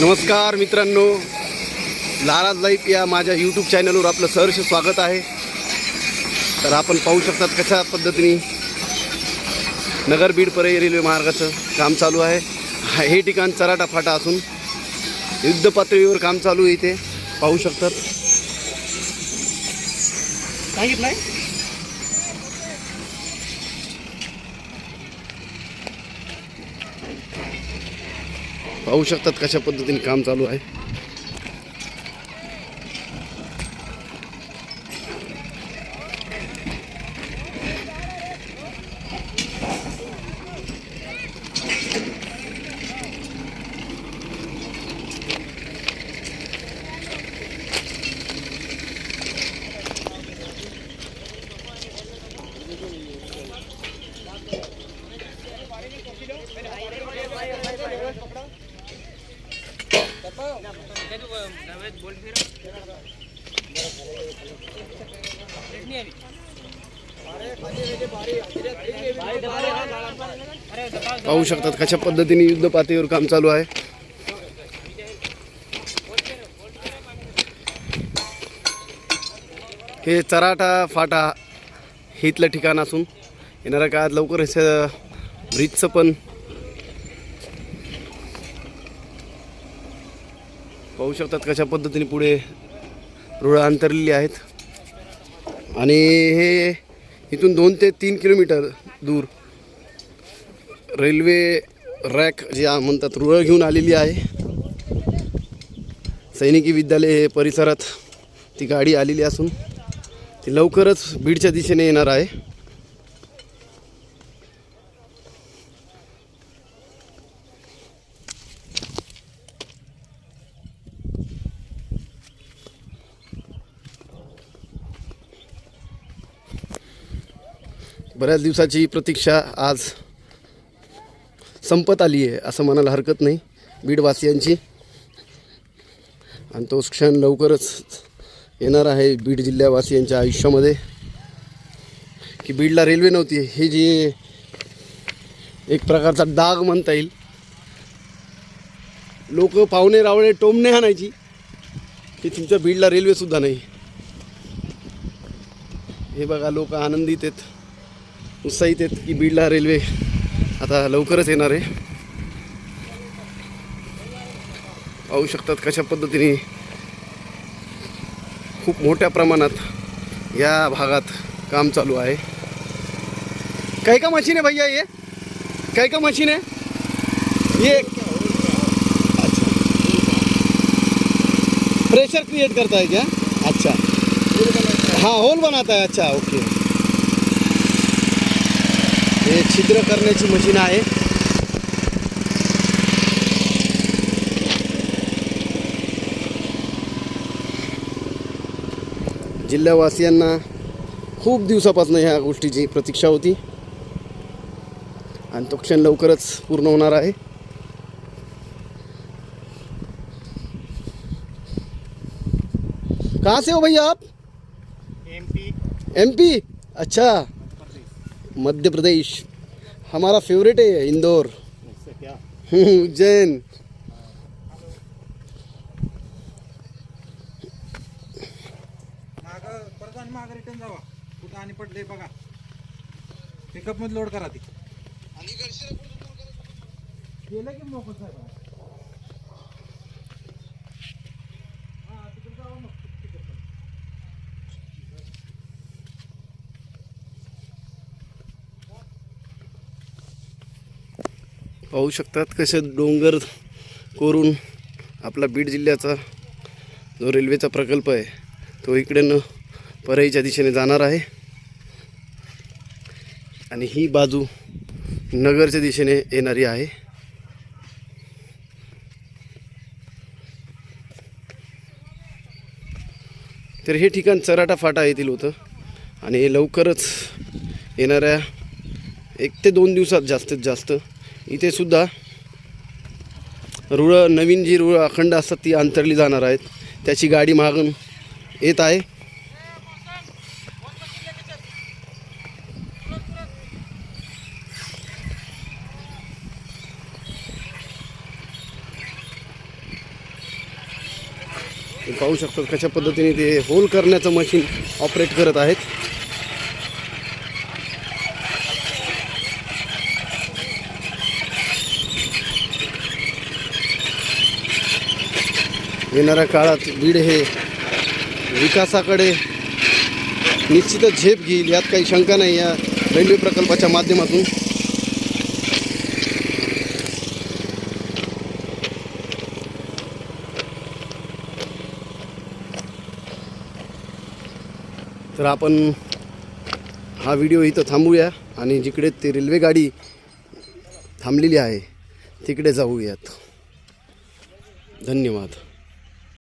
नमस्कार मित्रांनो. लाराज लाईफ या माझ्या यूट्यूब चॅनलवर आपलं सहर्ष स्वागत आहे. तर आपण पाहू शकतात कशा पद्धतीने नगर बीड परे रेल्वे मार्गाचं काम चालू आहे. हा- हे ठिकाण चराटा फाटा असून युद्ध पातळीवर काम चालू आहे इथे. पाहू शकतात. सांगितलं पाहू शकतात कशा पद्धतीने काम चालू आहे. पाहू शकतात कशा पद्धतीने युद्ध पातळीवर काम चालू आहे. हे चराटा फाटा हे इथलं ठिकाण असून येणाऱ्या काळात लवकर हे ब्रिजचं पण पाहू शकतात कशा पद्धतीने पुढे रुळं अंतरलेली आहेत. आणि हे इथून दोन ते तीन किलोमीटर दूर रेल्वे रॅक जे म्हणतात रुळं घेऊन आलेली आहे. सैनिकी विद्यालय हे परिसरात ती गाडी आलेली असून ती लवकरच बीडच्या दिशेने येणार आहे. बऱ्याच दिवसाची प्रतीक्षा आज संपत आली आहे असं म्हणायला हरकत नाही. बीडवासियांची. आणि तोच क्षण लवकरच येणार आहे बीड जिल्ह्यावासियांच्या आयुष्यामध्ये. की बीडला रेल्वे नव्हती हे जी एक प्रकारचा डाग म्हणता येईल. लोक पाहुणे रावळे टोमणे आणायची. की तुमच्या बीडला रेल्वेसुद्धा नाही. हे बघा लोक आनंदित आहेत. उत्साहित आहेत की बीडला रेल्वे आता लवकरच येणार आहे. पाहू शकतात कशा पद्धतीने खूप मोठ्या प्रमाणात या भागात काम चालू आहे. काय का मशीन आहे भैया ये काय का मशीन आहे? ये अच्छा. प्रेशर क्रिएट करता है क्या अच्छा. हाँ होल बनाता है अच्छा ओके हे छिद्र करण्याची मशीन आहे. जिल्हावासियांना खूप दिवसापासून ह्या गोष्टीची प्रतीक्षा होती. आणि तो क्षण लवकरच पूर्ण होणार आहे. कहाँ से हो भैया आप? एमपी एमपी अच्छा. मध्य प्रदेश हमारा फेवरेट है इंदौर। उज्जैन। माग रिटर्न जावा. कुठं आणि पडले बघा. पिकअपमध्ये लोड करा ती. केलं की मोकळ साहेब हा तिकडे जावा मग pickup मध्ये. पाहू शकतात कसं डोंगर कोरून आपला बीड जिल्ह्याचा जो रेल्वेचा प्रकल्प आहे तो इकडेनं परळीच्या दिशेने जाणार आहे. आणि ही बाजू नगरच्या दिशेने येणारी आहे. तर हे ठिकाण चराटा फाटा येथील होतं आणि लवकरच येणाऱ्या एक ते दोन दिवसात जास्तीत जास्त इथे सुद्धा रुळं नवीन जी रुळं अखंड असतात ती अंतरली जाणार आहेत. त्याची गाडी मागून येत आहे. पाहू शकतात कशा पद्धतीने ते होल करण्याचं मशीन ऑपरेट करत आहेत. येणाऱ्या काळात बीड हे विकासाकडे निश्चितच झेप घेईल यात काही शंका नाही. या रेल्वे प्रकल्पाच्या माध्यमातून तर आपण हा व्हिडिओ इथं थांबूया आणि जिकडे ते रेल्वे गाडी थांबलेली आहे तिकडे जाऊयात. धन्यवाद.